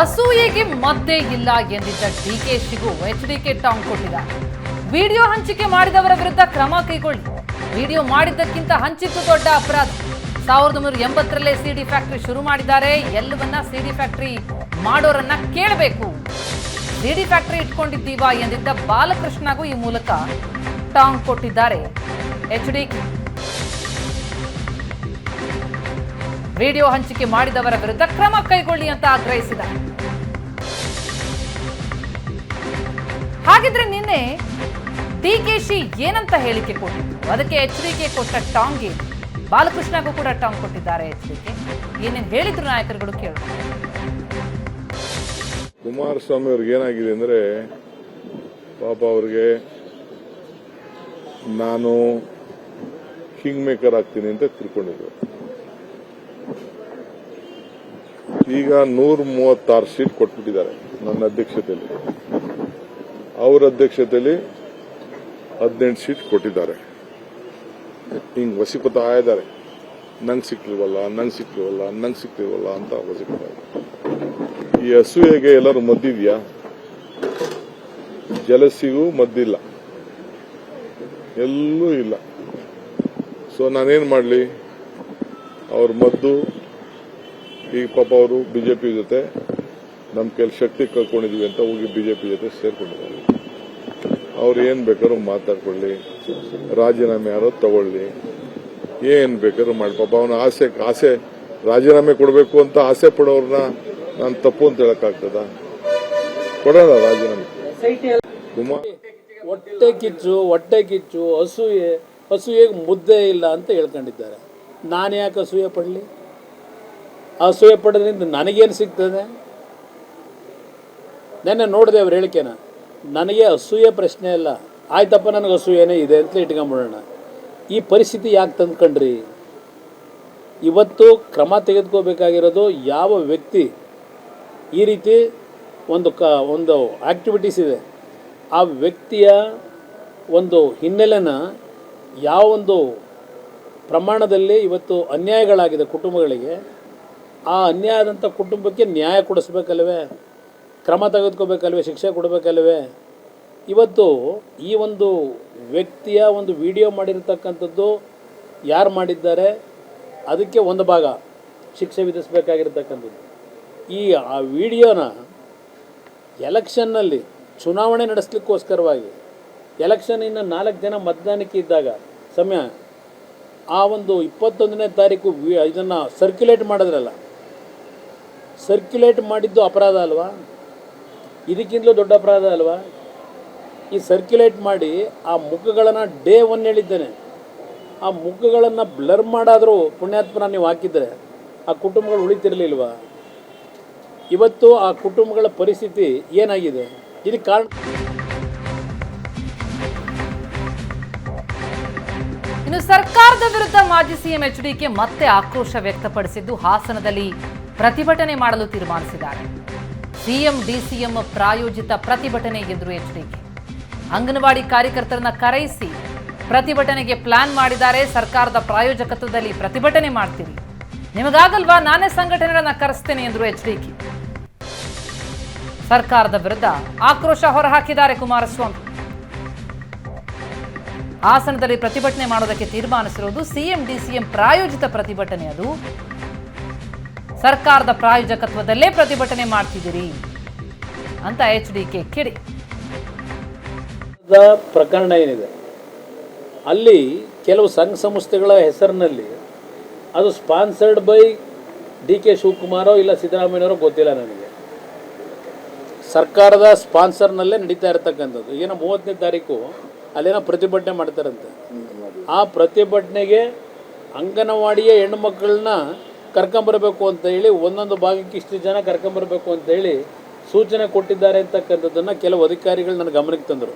ಅಸೂಯೆಗೆ ಮದ್ದೇ ಇಲ್ಲ ಎಂದಿದ್ದ ಡಿಕೆಶಿಗೂ ಎಚ್ಡಿಕೆ ಟಾಂಗ್ ಕೊಟ್ಟಿದ್ದಾರೆ ವಿಡಿಯೋ ಹಂಚಿಕೆ ಮಾಡಿದವರ ವಿರುದ್ಧ ಕ್ರಮ ಕೈಗೊಳ್ಳಿ. ವಿಡಿಯೋ ಮಾಡಿದ್ದಕ್ಕಿಂತ ಹಂಚಿದ್ದು ದೊಡ್ಡ ಅಪರಾಧ. ಸಾವಿರದ ಒಂಬೈನೂರ ಎಂಬತ್ತರಲ್ಲೇ ಸಿಡಿ ಫ್ಯಾಕ್ಟ್ರಿ ಶುರು ಮಾಡಿದ್ದಾರೆ. ಎಲ್ಲವನ್ನ ಸಿಡಿ ಫ್ಯಾಕ್ಟ್ರಿ ಮಾಡೋರನ್ನ ಕೇಳಬೇಕು. ಸಿಡಿ ಫ್ಯಾಕ್ಟ್ರಿ ಇಟ್ಕೊಂಡಿದ್ದೀವಾ ಎಂದಿದ್ದ ಬಾಲಕೃಷ್ಣಗೂ ಈ ಮೂಲಕ ಟಾಂಗ್ ಕೊಟ್ಟಿದ್ದಾರೆ ಎಚ್ಡಿಕೆ ವಿಡಿಯೋ ಹಂಚಿಕೆ ಮಾಡಿದವರ ವಿರುದ್ಧ ಕ್ರಮ ಕೈಗೊಳ್ಳಿ ಅಂತ ಆಗ್ರಹಿಸಿದ. ಹಾಗಿದ್ರೆ ನಿನ್ನೆ ಡಿಕೆಶಿ ಏನಂತ ಹೇಳಿಕೆ ಕೊಟ್ಟಿತ್ತು. ಅದಕ್ಕೆ ಎಚ್ಚರಿಕೆ ಕೊಟ್ಟ ಟಾಂಗ್ ಏನು ಬಾಲಕೃಷ್ಣಗೂ ಕೂಡ ಟಾಂಗ್ ಕೊಟ್ಟಿದ್ದಾರೆ ಎಚ್ಚರಿಕೆ ಏನೇನು ಹೇಳಿದ್ರು ನಾಯಕರುಗಳು ಕೇಳ ಕುಮಾರಸ್ವಾಮಿ ಅವ್ರಿಗೆ ಏನಾಗಿದೆ ಅಂದ್ರೆ, ಪಾಪ ಅವ್ರಿಗೆ ನಾನು ಕಿಂಗ್ ಮೇಕರ್ ಆಗ್ತೀನಿ ಅಂತ ತಿಳ್ಕೊಂಡಿದ್ರು. ಈಗ ನೂರ ಮೂವತ್ತಾರು ಸೀಟ್ ಕೊಟ್ಬಿಟ್ಟಿದ್ದಾರೆ ನನ್ನ ಅಧ್ಯಕ್ಷತೆಯಲ್ಲಿ. ಅವರ ಅಧ್ಯಕ್ಷತೆಯಲ್ಲಿ ಹದಿನೆಂಟು ಸೀಟ್ ಕೊಟ್ಟಿದ್ದಾರೆ. ಹಿಂಗೆ ವಸಿಪತ ಆಯ್ದಾರೆ ನಂಗೆ ಸಿಕ್ಲಿವಲ್ಲ ನಂಗೆ ಸಿಕ್ಲಿವಲ್ಲ ನಂಗೆ ಸಿಕ್ಲಿವಲ್ಲ ಅಂತ ವಸಿಪತ ಈ ಹಸುವೆಗೆ ಎಲ್ಲರೂ ಮದ್ದಿದ್ಯಾ? ಜಲಸಿಗೂ ಮದ್ದಿಲ್ಲ. ಎಲ್ಲೂ ಇಲ್ಲ. ಸೊ ನಾನೇನು ಮಾಡಲಿ? ಅವ್ರ ಮದ್ದು ಈಗ ಪಾಪ ಅವರು ಬಿಜೆಪಿ ಜೊತೆ ನಮ್ಮ ಕೆಲ ಶಕ್ತಿ ಕಳ್ಕೊಂಡಿದೀವಿ ಅಂತ ಹೋಗಿ ಬಿಜೆಪಿ ಜೊತೆ ಸೇರ್ಕೊಂಡಿದ್ದಾರೆ. ಅವ್ರು ಏನು ಬೇಕಾದ್ರೂ ಮಾತಾಡ್ಕೊಳ್ಳಿ, ರಾಜೀನಾಮೆ ಯಾರೋ ತಗೊಳ್ಳಿ, ಏನ್ ಬೇಕಾದ್ರೂ ಮಾಡಿ. ಪಾಪ ಅವನ ಆಸೆ ಆಸೆ ರಾಜೀನಾಮೆ ಕೊಡಬೇಕು ಅಂತ ಆಸೆ ಪಡೋರ್ನ ನಾನು ತಪ್ಪು ಅಂತ ಹೇಳಕ್ಕಾಗ್ತದ ಕೊಡೋಣ ರಾಜೀನಾಮೆ. ಹೊಟ್ಟೆ ಕಿಚ್ಚು ಹೊಟ್ಟೆ ಕಿಚ್ಚು ಅಸೂಯೆ ಅಸೂಯೆಗೆ ಮುದ್ದೆ ಇಲ್ಲ ಅಂತ ಹೇಳ್ಕೊಂಡಿದ್ದಾರೆ. ನಾನು ಯಾಕೆ ಅಸೂಯೆ ಪಡಲಿ? ಅಸೂಯೆ ಪಡೋದ್ರಿಂದ ನನಗೇನು ಸಿಗ್ತದೆ? ನೆನ್ನೆ ನೋಡಿದೆ ಅವ್ರು ಹೇಳಿಕೆನ. ನನಗೆ ಅಸೂಯೆ ಪ್ರಶ್ನೆ ಇಲ್ಲ. ಆಯ್ತಪ್ಪ, ನನಗೆ ಅಸೂಯೆನೇ ಇದೆ ಅಂತ ಇಟ್ಕೊಂಬಿಡೋಣ. ಈ ಪರಿಸ್ಥಿತಿ ಯಾಕೆ ತಂದ್ಕೊಂಡ್ರಿ? ಇವತ್ತು ಕ್ರಮ ತೆಗೆದುಕೋಬೇಕಾಗಿರೋದು ಯಾವ ವ್ಯಕ್ತಿ ಈ ರೀತಿ ಒಂದು ಕ, ಒಂದು ಆ್ಯಕ್ಟಿವಿಟೀಸ್ ಇದೆ. ಆ ವ್ಯಕ್ತಿಯ ಒಂದು ಹಿನ್ನೆಲೆನ ಯಾವ ಒಂದು ಪ್ರಮಾಣದಲ್ಲಿ ಇವತ್ತು ಅನ್ಯಾಯಗಳಾಗಿದೆ ಕುಟುಂಬಗಳಿಗೆ. ಆ ಅನ್ಯಾಯ ಆದಂಥ ಕುಟುಂಬಕ್ಕೆ ನ್ಯಾಯ ಕೊಡಿಸ್ಬೇಕಲ್ವೇ? ಕ್ರಮ ತೆಗೆದುಕೋಬೇಕಲ್ವೇ? ಶಿಕ್ಷೆ ಕೊಡಬೇಕಲ್ವೇ? ಇವತ್ತು ಈ ಒಂದು ವ್ಯಕ್ತಿಯ ಒಂದು ವಿಡಿಯೋ ಮಾಡಿರ್ತಕ್ಕಂಥದ್ದು ಯಾರು ಮಾಡಿದ್ದಾರೆ? ಅದಕ್ಕೆ ಒಂದು ಭಾಗ, ಶಿಕ್ಷೆ ವಿಧಿಸಬೇಕಾಗಿರ್ತಕ್ಕಂಥದ್ದು. ಈ ಆ ವಿಡಿಯೋನ ಎಲೆಕ್ಷನ್ನಲ್ಲಿ ಚುನಾವಣೆ ನಡೆಸಲಿಕ್ಕೋಸ್ಕರವಾಗಿ, ಎಲೆಕ್ಷನ್ ಇನ್ನು ನಾಲ್ಕು ಜನ ಮತದಾನಕ್ಕೆ ಇದ್ದಾಗ, ಸಮಯ, ಆ ಒಂದು ಇಪ್ಪತ್ತೊಂದನೇ ತಾರೀಕು ವಿ ಇದನ್ನು ಸರ್ಕ್ಯುಲೇಟ್ ಮಾಡಿದ್ರಲ್ಲ ಸರ್ಕ್ಯುಲೇಟ್ ಮಾಡಿದ್ದು ಅಪರಾಧ ಅಲ್ವಾ? ಇದಕ್ಕಿಂತಲೂ ದೊಡ್ಡ ಅಪರಾಧ ಅಲ್ವಾ? ಈ ಸರ್ಕ್ಯುಲೇಟ್ ಮಾಡಿ ಆ ಮುಖಗಳನ್ನು ಡೇ ಒನ್ ಹೇಳಿದ್ದೇನೆ. ಆ ಮುಖಗಳನ್ನು ಬ್ಲರ್ ಮಾಡಾದರೂ ಪುಣ್ಯಾತ್ಮನ ನೀವು ಹಾಕಿದರೆ ಆ ಕುಟುಂಬಗಳು ಉಳಿತಿರಲಿಲ್ವಾ? ಇವತ್ತು ಆ ಕುಟುಂಬಗಳ ಪರಿಸ್ಥಿತಿ ಏನಾಗಿದೆ? ಇದಕ್ಕೆ ಕಾರಣ ಇನ್ನು ಸರ್ಕಾರದ ವಿರುದ್ಧ ಮಾಜಿ ಸಿಎಂ ಎಚ್ಡಿಕೆ ಮತ್ತೆ ಆಕ್ರೋಶ ವ್ಯಕ್ತಪಡಿಸಿದ್ದು ಹಾಸನದಲ್ಲಿ. ಪ್ರತಿಭಟನೆ ಮಾಡಲು ತೀರ್ಮಾನಿಸಿದ್ದಾರೆ. ಸಿಎಂ, ಡಿಸಿಎಂ ಪ್ರಾಯೋಜಿತ ಪ್ರತಿಭಟನೆ ಎದುರು ಎಚ್ಡಿಕೆ ಅಂಗನವಾಡಿ ಕಾರ್ಯಕರ್ತರನ್ನ ಕರೆಯಿಸಿ, ಪ್ರತಿಭಟನೆಗೆ ಪ್ಲಾನ್ ಮಾಡಿದ್ದಾರೆ, ಸರ್ಕಾರದ ಪ್ರಾಯೋಜಕತ್ವದಲ್ಲಿ ಪ್ರತಿಭಟನೆ ಮಾಡ್ತೀವಿ ನಿಮಗಾಗಲ್ವಾ ನಾನೇ ಸಂಘಟನೆಗಳನ್ನ ಕರೆಸ್ತೇನೆ ಎಂದರು ಎಚ್ಡಿಕೆ ಸರ್ಕಾರದ ವಿರುದ್ಧ ಆಕ್ರೋಶ ಹೊರಹಾಕಿದ್ದಾರೆ ಕುಮಾರಸ್ವಾಮಿ. ಹಾಸನದಲ್ಲಿ ಪ್ರತಿಭಟನೆ ಮಾಡೋದಕ್ಕೆ ತೀರ್ಮಾನಿಸಿರುವುದು ಸಿಎಂ, ಡಿಸಿಎಂ ಪ್ರಾಯೋಜಿತ ಪ್ರತಿಭಟನೆ ಅದು. ಸರ್ಕಾರದ ಪ್ರಾಯೋಜಕತ್ವದಲ್ಲೇ ಪ್ರತಿಭಟನೆ ಮಾಡ್ತಿದ್ದೀರಿ ಅಂತ ಎಚ್ ಡಿ ಕೆ ಕಿಡಿ ಪ್ರಕರಣ ಏನಿದೆ? ಅಲ್ಲಿ ಕೆಲವು ಸಂಘ ಸಂಸ್ಥೆಗಳ ಹೆಸರಿನಲ್ಲಿ ಅದು ಸ್ಪಾನ್ಸರ್ಡ್ ಬೈ ಡಿ ಕೆ ಶಿವಕುಮಾರೋ ಇಲ್ಲ ಸಿದ್ದರಾಮಯ್ಯನವರೋ ಗೊತ್ತಿಲ್ಲ ನನಗೆ. ಸರ್ಕಾರದ ಸ್ಪಾನ್ಸರ್ನಲ್ಲೇ ನಡೀತಾ ಇರತಕ್ಕಂಥದ್ದು. ಏನೋ ಮೂವತ್ತನೇ ತಾರೀಕು ಅಲ್ಲೇನೋ ಪ್ರತಿಭಟನೆ ಮಾಡ್ತಾರಂತೆ. ಆ ಪ್ರತಿಭಟನೆಗೆ ಅಂಗನವಾಡಿಯ ಹೆಣ್ಣುಮಕ್ಕಳನ್ನ ಕರ್ಕೊಂಬರ್ಬೇಕು ಅಂತ ಹೇಳಿ ಒಂದೊಂದು ಭಾಗಕ್ಕೆ ಇಷ್ಟು ಜನ ಕರ್ಕೊಂಬರಬೇಕು ಅಂತ ಹೇಳಿ ಸೂಚನೆ ಕೊಟ್ಟಿದ್ದಾರೆ ಅಂತಕ್ಕಂಥದ್ದನ್ನು ಕೆಲವು ಅಧಿಕಾರಿಗಳು ನನ್ನ ಗಮನಕ್ಕೆ ತಂದರು.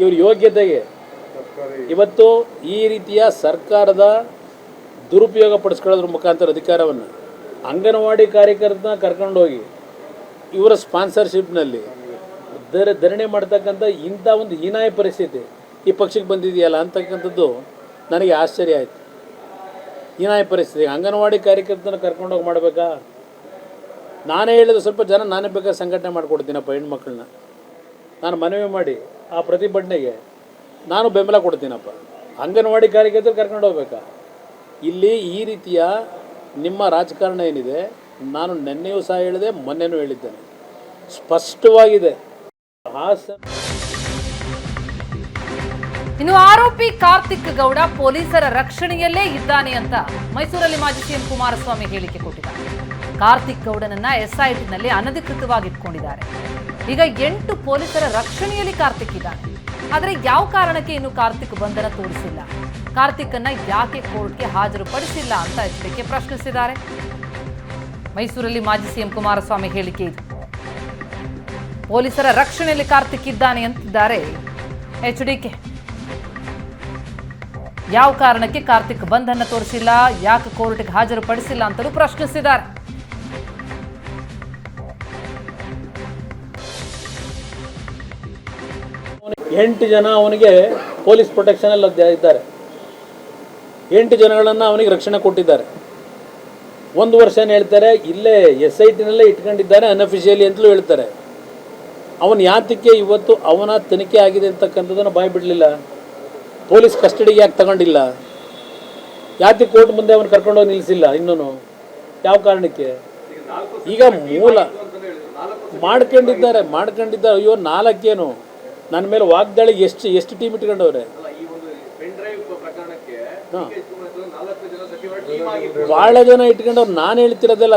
ಇವ್ರ ಯೋಗ್ಯತೆಗೆ ಇವತ್ತು ಈ ರೀತಿಯ ಸರ್ಕಾರದ ದುರುಪಯೋಗ ಪಡಿಸ್ಕೊಳ್ಳೋದ್ರ ಮುಖಾಂತರ ಅಧಿಕಾರವನ್ನು ಅಂಗನವಾಡಿ ಕಾರ್ಯಕರ್ತನ ಕರ್ಕೊಂಡೋಗಿ ಇವರ ಸ್ಪಾನ್ಸರ್ಶಿಪ್ನಲ್ಲಿ ದರ ಧರಣಿ ಮಾಡ್ತಕ್ಕಂಥ ಇಂಥ ಒಂದು ಹೀನಾಯ ಪರಿಸ್ಥಿತಿ ಈ ಪಕ್ಷಕ್ಕೆ ಬಂದಿದೆಯಲ್ಲ ಅಂತಕ್ಕಂಥದ್ದು ನನಗೆ ಆಶ್ಚರ್ಯ ಆಯಿತು. ಹೀನಾಯ ಪರಿಸ್ಥಿತಿ. ಅಂಗನವಾಡಿ ಕಾರ್ಯಕರ್ತನ ಕರ್ಕೊಂಡೋಗಿ ಮಾಡಬೇಕಾ? ನಾನೇ ಹೇಳಿದ ಸ್ವಲ್ಪ ಜನ ನಾನೇ ಬೇಕಾದ್ರೆ ಸಂಘಟನೆ ಮಾಡಿಕೊಡ್ತೀನಪ್ಪ ಹೆಣ್ಮಕ್ಳನ್ನ. ನಾನು ಮನವಿ ಮಾಡಿ ಆ ಪ್ರತಿಭಟನೆಗೆ ನಾನು ಬೆಂಬಲ ಕೊಡ್ತೀನಪ್ಪ. ಅಂಗನವಾಡಿ ಕಾರ್ಯಕರ್ತರು ಕರ್ಕೊಂಡು ಹೋಗ್ಬೇಕಾ? ಇಲ್ಲಿ ಈ ರೀತಿಯ ನಿಮ್ಮ ರಾಜಕಾರಣ ಏನಿದೆ, ನಾನು ನೆನ್ನೆಯೂ ಸಹ ಹೇಳಿದೆ, ಮೊನ್ನೆನೂ ಹೇಳಿದ್ದೇನೆ. ಸ್ಪಷ್ಟವಾಗಿದೆ. ಹಾಸನ ಇನ್ನು ಆರೋಪಿ ಕಾರ್ತಿಕ್ ಗೌಡ ಪೊಲೀಸರ ರಕ್ಷಣೆಯಲ್ಲೇ ಇದ್ದಾನೆ ಅಂತ ಮೈಸೂರಲ್ಲಿ ಮಾಜಿ ಸಿಎಂ ಕುಮಾರಸ್ವಾಮಿ ಹೇಳಿಕೆ ಕೊಟ್ಟಿದ್ದಾರೆ. ಕಾರ್ತಿಕ್ ಗೌಡನನ್ನ ಎಸ್ಐಟಿನಲ್ಲಿ ಅನಧಿಕೃತವಾಗಿ ಇಟ್ಕೊಂಡಿದ್ದಾರೆ ಈಗ ಎಂಟು ಪೊಲೀಸರ ರಕ್ಷಣೆಯಲ್ಲಿ ಕಾರ್ತಿಕ್ ಇದ್ದಾನೆ. ಆದರೆ ಯಾವ ಕಾರಣಕ್ಕೆ ಇನ್ನು ಕಾರ್ತಿಕ್ ಬಂಧನ ತೋರಿಸಿಲ್ಲ? ಕಾರ್ತಿಕ್ ಅನ್ನ ಯಾಕೆ ಕೋರ್ಟ್ಗೆ ಹಾಜರುಪಡಿಸಿಲ್ಲ ಅಂತ ಇದಕ್ಕೆ ಪ್ರಶ್ನಿಸಿದ್ದಾರೆ. ಮೈಸೂರಲ್ಲಿ ಮಾಜಿ ಸಿಎಂ ಕುಮಾರಸ್ವಾಮಿ ಹೇಳಿಕೆ ಇದು. ಪೊಲೀಸರ ರಕ್ಷಣೆಯಲ್ಲಿ ಕಾರ್ತಿಕ್ ಇದ್ದಾನೆ ಅಂತಿದ್ದಾರೆ. H D K. ಯಾವ ಕಾರಣಕ್ಕೆ ಕಾರ್ತಿಕ್ ಬಂಧನ ತೋರಿಸಿಲ್ಲ? ಯಾಕೆ ಕೋರ್ಟ್ಗೆ ಹಾಜರುಪಡಿಸಿಲ್ಲ ಅಂತಲೂ ಪ್ರಶ್ನಿಸಿದ್ದಾರೆ. ಎಂಟು ಜನ ಅವನಿಗೆ ಪೊಲೀಸ್ ಪ್ರೊಟೆಕ್ಷನ್ ಇದ್ದಾರೆ. ಎಂಟು ಜನಗಳನ್ನು ಅವನಿಗೆ ರಕ್ಷಣೆ ಕೊಟ್ಟಿದ್ದಾರೆ. ಒಂದು ವರ್ಷನ ಹೇಳ್ತಾರೆ, ಇಲ್ಲೇ ಎಸ್ ಐ ಟಿನಲ್ಲೇ ಇಟ್ಕೊಂಡಿದ್ದಾರೆ ಅನ್ಅಫಿಷಿಯಲಿ ಅಂತಲೂ ಹೇಳ್ತಾರೆ. ಅವನ ಯಾತಕ್ಕೆ ಇವತ್ತು ಅವನ ತನಿಖೆ ಆಗಿದೆ ಅಂತಕ್ಕಂಥದ್ದನ್ನು ಬಾಯ್ ಬಿಡಲಿಲ್ಲ? ಪೊಲೀಸ್ ಕಸ್ಟಡಿಗೆ ಯಾಕೆ ತಗೊಂಡಿಲ್ಲ? ಯಾತಿ ಕೋರ್ಟ್ ಮುಂದೆ ಅವನು ಕರ್ಕೊಂಡೋಗಿ ನಿಲ್ಲಿಸಿಲ್ಲ ಇನ್ನೂ ಯಾವ ಕಾರಣಕ್ಕೆ? ಈಗ ಮೂಲ ಮಾಡ್ಕೊಂಡಿದ್ದಾರೆ ಮಾಡ್ಕೊಂಡಿದ್ದಾರೆ. ಅಯ್ಯೋ ನಾಲ್ಕೇನು? ನನ್ನ ಮೇಲೆ ವಾಗ್ದಾಳಿ ಎಷ್ಟು ಎಷ್ಟು ಟೀಮ್ ಇಟ್ಕೊಂಡವ್ರೆ? ಹಾಂ. ಭಾಳ ಜನ ಇಟ್ಕೊಂಡವ್ರು ನಾನು ಹೇಳ್ತಿರೋದೆಲ್ಲ